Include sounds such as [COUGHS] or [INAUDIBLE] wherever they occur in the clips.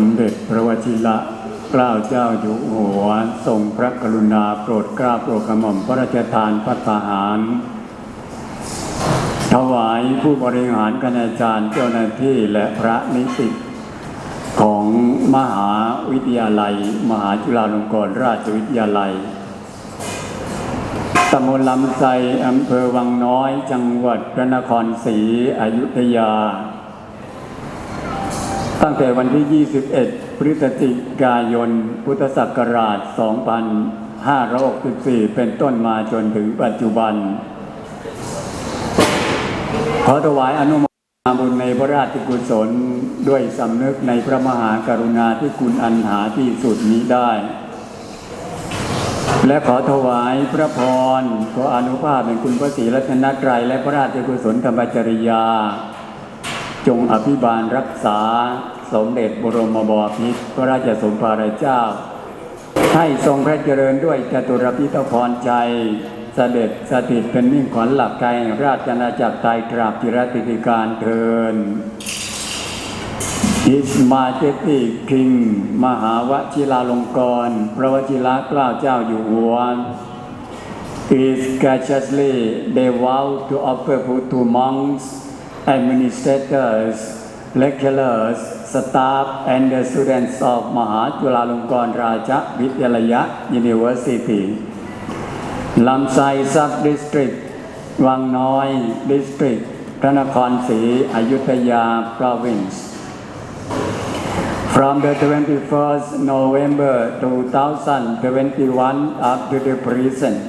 มเด็จพระวชิระเกล้าเจ้าอยู่หัวทรงพระกรุณาโปรดเกล้าโปรดกระหม่อมพระราชทานพัฒหาร ถวายผู้บริหารคณาจารย์เจ้าหน้าที่และพระนิสิตของมหาวิทยาลัย มหาจุฬาลงกรณราชวิทยาลัยตำบลลำไทรอำเภอวังน้อย จังหวัดพระนครศรีอยุธยา ตั้งแต่วันที่ 21 พฤศจิกายน พุทธศักราช 2564 เป็นต้นมาจนถึงปัจจุบัน ขอถวายอนุโมทนาบุญในพระราชกุศลด้วยสำนึกในพระมหากรุณาที่คุณอันหาที่สุดนี้ได้ และขอถวายพระพรขออนุภาพเป็นคุณพระศรีรัตนตรัยและพระราชกุศลธรรมจริยา จงอภิบาลรักษาสมเด็จบรมบพิตรพระราชสมภารเจ้า ให้ทรงพระเจริญด้วยจตุรพิธพรใจเสด็จสถิตเป็นมิ่งขวัญหลักใจราชอาจักรไทยตราบจิรติธิการเทิน His Majesty King มหาวชิราลงกร พระวชิระเกล้าเจ้าอยู่หัว is graciously they vow to offer food to monks, administrators, lecturers, staff, and the students of Mahachulalongkorn Raja Vidyalaya University. Lamsai Sub-District, วังน้อย District พระนครศรีอยุธยา Province. From the 21st November 2021 up to the present,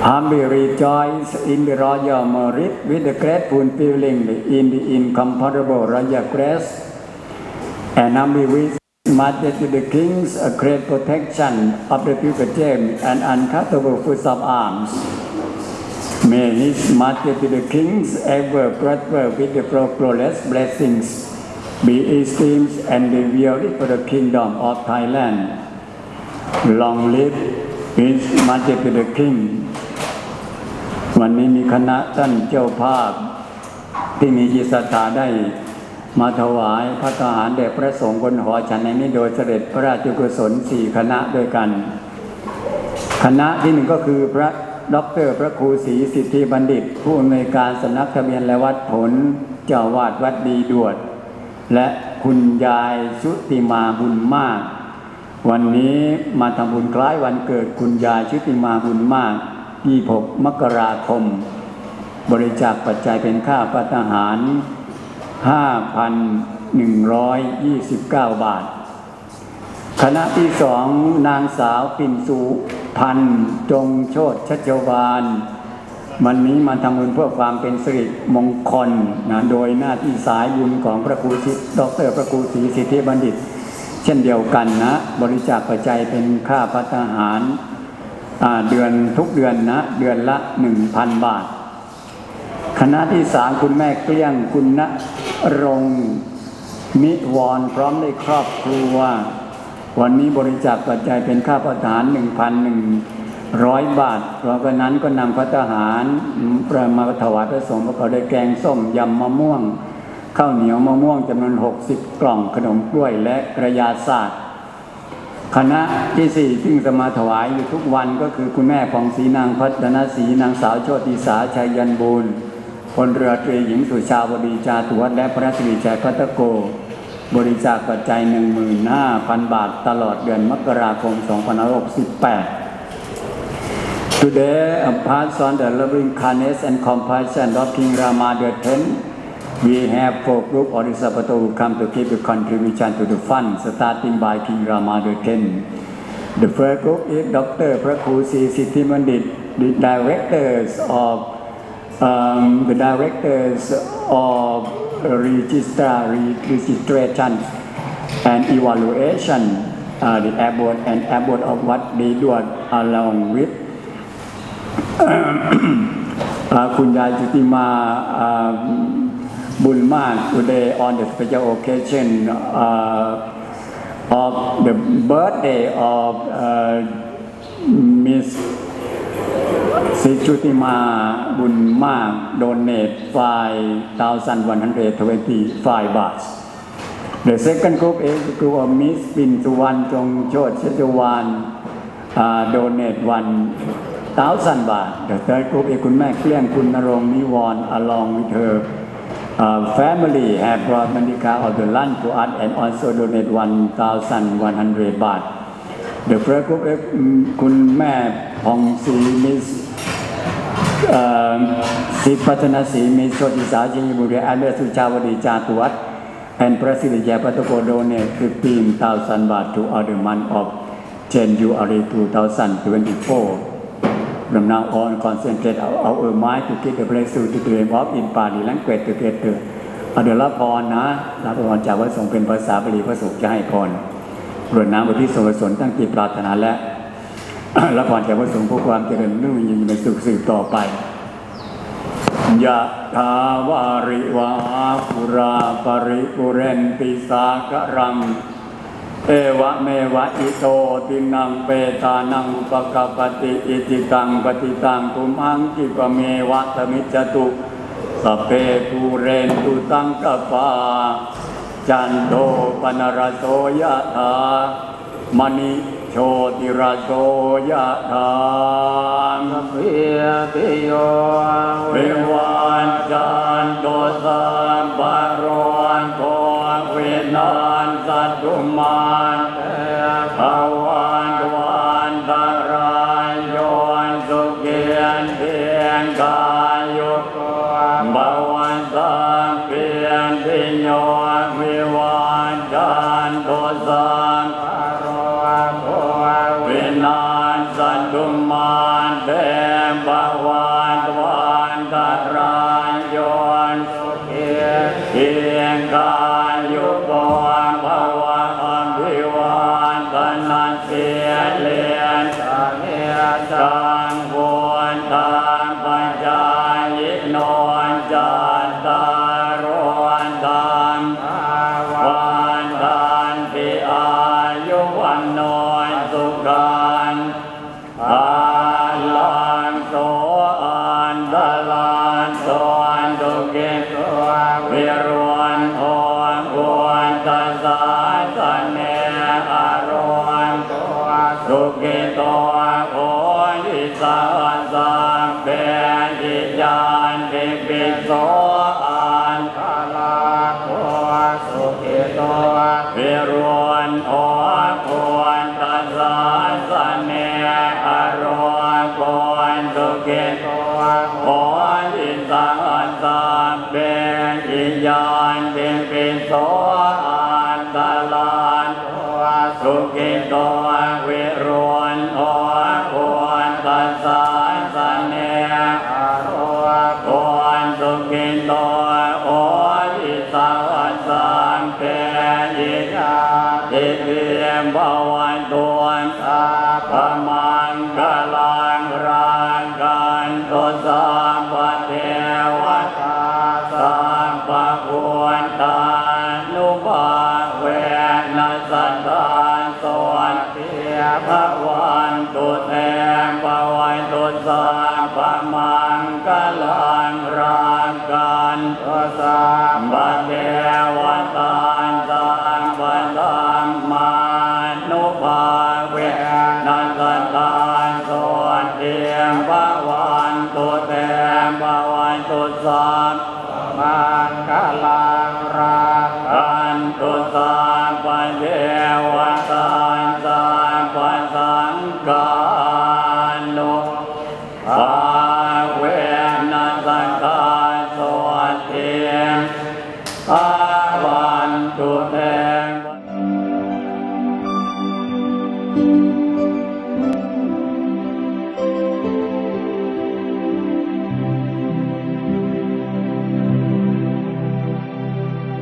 Humbly rejoice in the royal merit with the grateful feeling in the incomparable royal grace, and humbly wish Majesty the King's a great protection of the future gem and uncuttable fruits of arms. May His Majesty the King's ever prosper with the flawless blessings, be esteemed and revered for the kingdom of Thailand. Long live His Majesty the King. วันนี้มีคณะท่านเจ้าภาพ ที่มีจิตศรัทธาได้มาถวายพระทหารแด่พระสงฆ์บนหอฉันในนี้โดยเสด็จพระราชกุศลสี่คณะด้วยกัน คณะที่หนึ่งก็คือพระด็อกเตอร์พระครูศรีสิทธิบัณฑิต ผู้อำนวยการสำนักทะเบียนและวัดผล เจ้าวาดวัดดีดวด และคุณยายชุติมาบุญมาก วันนี้มาทำบุญคล้ายวันเกิดคุณยายชุติมาบุญมาก 26 มกราคม บริจาคปัจจัยเป็นค่าพัฒหาร 5,129 บาท คณะที่สองนางสาวปิ่นสุพันจงโชตชัชวานวันนี้มาทำบุญเพื่อความเป็นสิริมงคลนะโดยหน้าที่สายบุญของพระครูชิดรพระครูศรีสิทธิบัณฑิต เช่นเดียวกันนะ บริจาคปัจจัยเป็นค่าพัฒหาร เดือนทุกเดือนนะ เดือนละ1,000บาท คณะที่สามคุณแม่เกลี้ยงคุณณรงมิวรพร้อมในครอบครัว วันนี้บริจาคปัจจัยเป็นค่าพัฒหาร1,100บาทเพราะฉะนั้นก็นำพัฒหารประมาถวายพระสงฆ์ประกอบด้วยแกงส้มยำมะม่วง ข้าวเหนียวมะม่วงจำนวน 60 กล่องขนมกล้วยและกระยาศาสตร์ คณะที่สี่ซึ่งจะมาถวายอยู่ทุกวันก็คือคุณแม่ของศรีนางพัฒนศรีนางสาวโชติสาชัยยันบูรณ์พลเรือตรีหญิงสุชาวดีจาตุวัฒและพระสิริชัยพัตโก บริจาคปัจจัย 15,000 บาทตลอดเดือนมกราคม 2568 Today, apart on the loving kindness and compassion of King Rama the Tenth, We have four group of Sabbato who come to give a contribution to the fund, starting by King Rama the 10. The first group is Dr. Prakusi Siddhi the directors of um, the directors of registrar, registration and evaluation, uh, the abbot and abbot of what they do along with [COUGHS] uh, Kunyai Jutima, um, ยายจุติมาอ่าบุญมาก today on the special occasion uh, of the birthday of uh, Miss สิจุติมาบุญมาก donate 5,125 bats The second group is the group of Miss ปินสุวรรณจงโชติเชจวาน uh, donate 1,000บาท The third group is คุณแม่เกลี้ยงคุณนรงนิวรณ์ along with her uh, family have brought Manika of the lunch to us and also donate 1,100บาท The first group is อืมคุณแม่พองศรีมิสสิทธิพัฒนาศรีมีโชติสาชิงบุรีอันเดอร์สุชาวดีจาตุวัฒน์ and President Japato donate 15,000 baht to all the month of January 2024 From now on concentrate our, our mind to get the breakthrough to dream of in Pali language together เอาเดี๋ยวรับพรนะ รับพรจากพระสงฆ์เป็นภาษาบาลีพระสงฆ์จะให้พรรวดน้ำบทที่สวสนตั้งจิตปรารถนาและรับพรจากพระสงฆ์เพื่อความเจริญรุ่งเรืองในสุขสืบต่อไปยะถาวาริวาปุราปริปุเรนติสากรัง เอวะเมวะอิโตตินังเปตานังอุปกปปติอิจิตังปฏิตังตุมังกิปะเมวะตมิจจตุสพเพปูเรนตุตังกปาจันโทปนรสโสยะถามณิโชติรสโสยะถาเพียปิโยเววันจันโตสัมปะโรนโทเวินานสัตตุมานภาว สุกิโตโอนิสังสังเบจิจานติปิโสอันคาลาโคสุขิโตวิรวนโอควรตัสสาสเนอารวนควรสุกิโตโอนิสังสังเบจิจานติปิโสอันตลานสุกิโต นัสสันตานสวนเทียพระวันตุเท ทาสโนเดีย